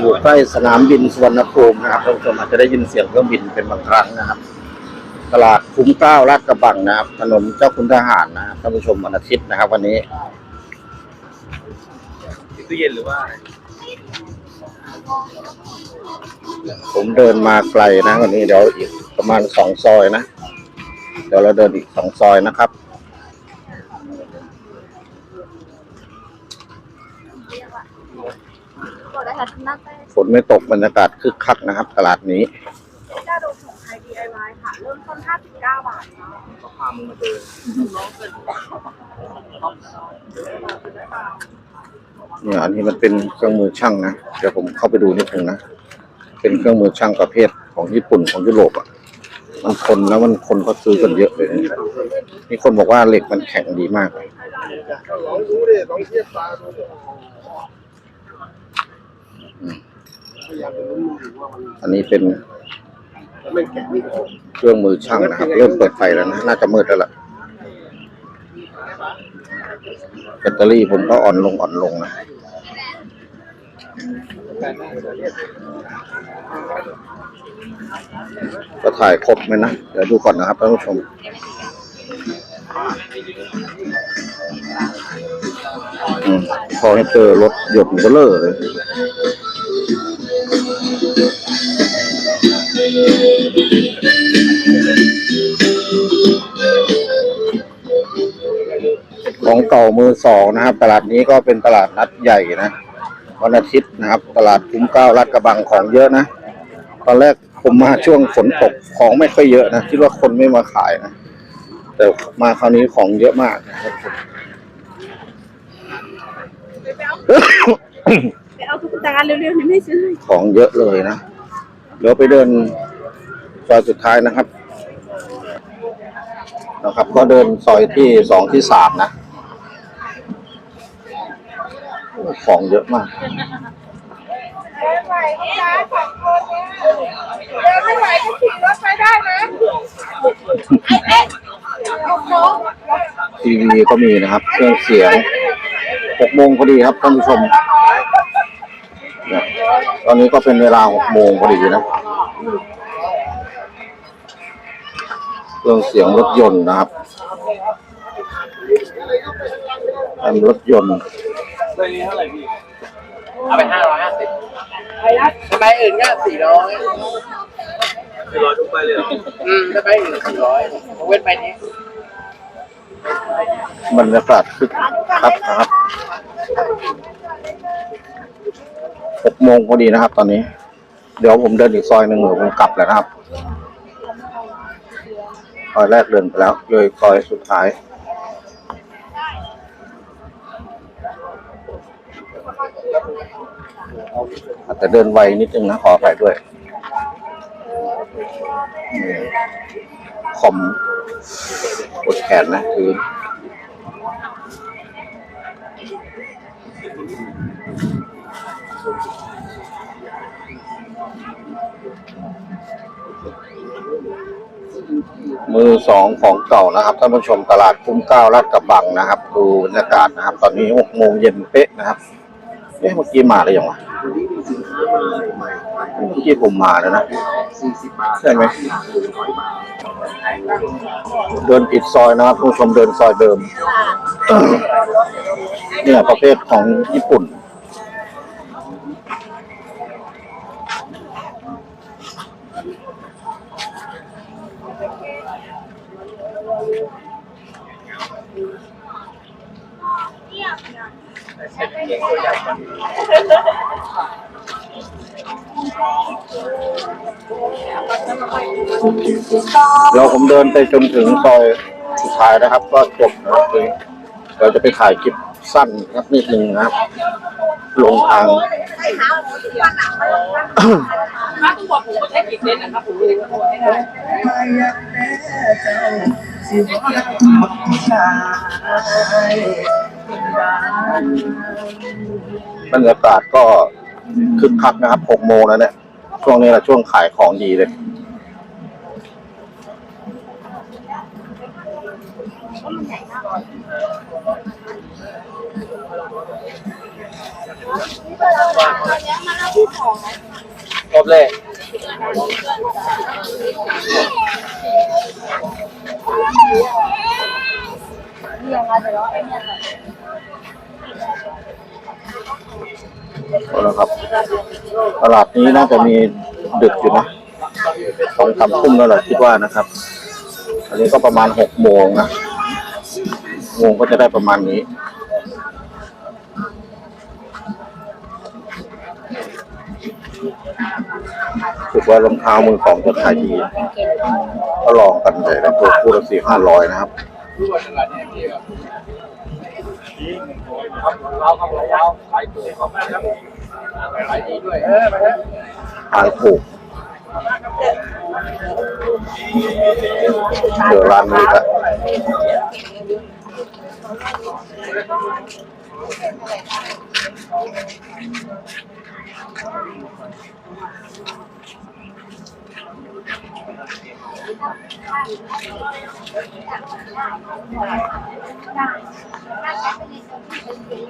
อยู่ใกล้สนามบินสุวรรณภูมินะครับท่านผู้ชมอาจจะได้ยินเสียงเครื่องบินเป็นบางครั้งนะครับ ตลาดคุ้มเกล้าลาดกระบังนะครับ ถนนเจ้าคุณทหารนะครับท่านผู้ชมวันอาทิตย์นะครับ วันนี้ตู้เย็นหรือว่า ผมเดินมาไกลนะวันนี้เดี๋ยวอีกประมาณสองซอยนะ เดี๋ยวเราเดินอีกสองซอยนะครับ บอกได้ค่ะหน้าแป้งฝนไม่ตกบรรยากาศคึกคักนะครับ ตลาดนี้กาโดของไทย DIY ค่ะ เริ่มต้น 59 บาทเนาะก็พามึงมาเดินเนี่ยอันนี้มันเป็นเครื่องมือช่างนะเดี๋ยวผมเข้าไปดูนิดนึงนะเป็นเครื่องมือช่างประเภทของญี่ปุ่นของยุโรปอะมันทนแล้วมันคนเขาซื้อกันเยอะเลยนะมีคนบอกว่าเหล็กมันแข็งดีมากเลยล อันนี้เป็นเครื่องมือช่างนะครับ เริ่มเปิดไฟแล้วนะน่าจะมืดแล้วล่ะแบตเตอรี่ผมก็อ่อนลงอ่อนลงนะก็ถ่ายครบไหมนะ เดี๋ยวดูก่อนนะครับท่านผู้ชมอืมพอให้เจอรถหยดมันก็เลอะเลย ของเก่ามือสองนะครับ ตลาดนี้ก็เป็นตลาดนัดใหญ่นะวันอาทิตย์นะครับ ตลาดคุ้มเกล้าลาดกระบังของเยอะนะตอนแรกผมมาช่วงฝนตกของไม่ค่อยเยอะนะคิดว่าคนไม่มาขายนะแต่มาคราวนี้ของเยอะมากนะครับไปเอาตุ๊กตาเร็วๆนี่ไม่ซื้อของเยอะเลยนะเดี๋ยวไปเดินซอยสุดท้ายนะครับ นะครับ ก็เดินซอยที่สองที่สามนะโอ้ ของเยอะมากไหวนะสองคนเนี่ยเดินไม่ไหวก็ขี่รถไปได้นะเอ๊ะเอาโค้งทีวีก็มีนะครับ เครื่องเสียงหกโมงพอดีครับท่านผู้ชมเนี่ยตอนนี้ก็เป็นเวลาหกโมงพอดีนะเครื่องเสียงรถยนต์นะครับเป็นรถยนต์ เลยนี้เท่าไหร่พี่เอาไปห้าร้อยห้าสิบทำไมอื่นก็สี่ร้อยสี่ร้อยทุกไปเลยเหรออืมถ้าไปอื่นสี่ร้อยเว้นไปนี้บรรยากาศคึกคักนะครับหกโมงพอดีนะครับ ตอนนี้ เดี๋ยวผมเดินอีกซอยหนึ่งเดี๋ยวผมกลับแล้วนะครับ ซอยแรกเดินไปแล้วเลยซอยสุดท้าย อาจจะเดินไวนิดนึงนะขออภัยด้วยอืมคอมกดแขนนะคือมือสองของเก่านะครับท่านผู้ชมตลาดคุ้มเก้าลาดกระบังนะครับ ดูบรรยากาศนะครับ ตอนนี้หกโมงเย็นเป๊ะนะครับ เอ๊ะเมื่อกี้มาหรือยังวะเมื่อกี้ผมมาแล้วนะใช่ไหมเดินผิดซอยนะครับผู้ชมเดินซอยเดิมเนี่ยประเภทของญี่ปุ่น เดี๋ยวใหญ่เราผมเดินไปจนถึงซอยสุดท้ายนะครับ ก็จบนะครับเราจะไปถ่ายคลิปสั้นครับนิดนึงนะครับ ลงทางถ้าตัวผมใช้กี่เซนนะครับผมเลยตัวให้ได้บ บรรยากาศก็คึกคักนะครับหกโมงแล้วเนี่ย ช่วงนี้แหละช่วงขายของดีเลย ครบเลยเรียงมาแต่ละ ครับ ตลาดนี้น่าจะมีดึกอยู่นะสองสามทุ่มแล้วแหละคิดว่านะครับ อันนี้ก็ประมาณหกโมงนะโมงก็จะได้ประมาณนี้ถือว่ารองเท้ามือสองจะขายดี ก็ลองกันเลยนะตัวคู่ละสี่ห้าร้อยนะครับ ดีครับเราครับเราขายตัวครับขายดีด้วยเออไปเถอะขายถูกเจอร้านนี้ละ ได้ได้ได้ได้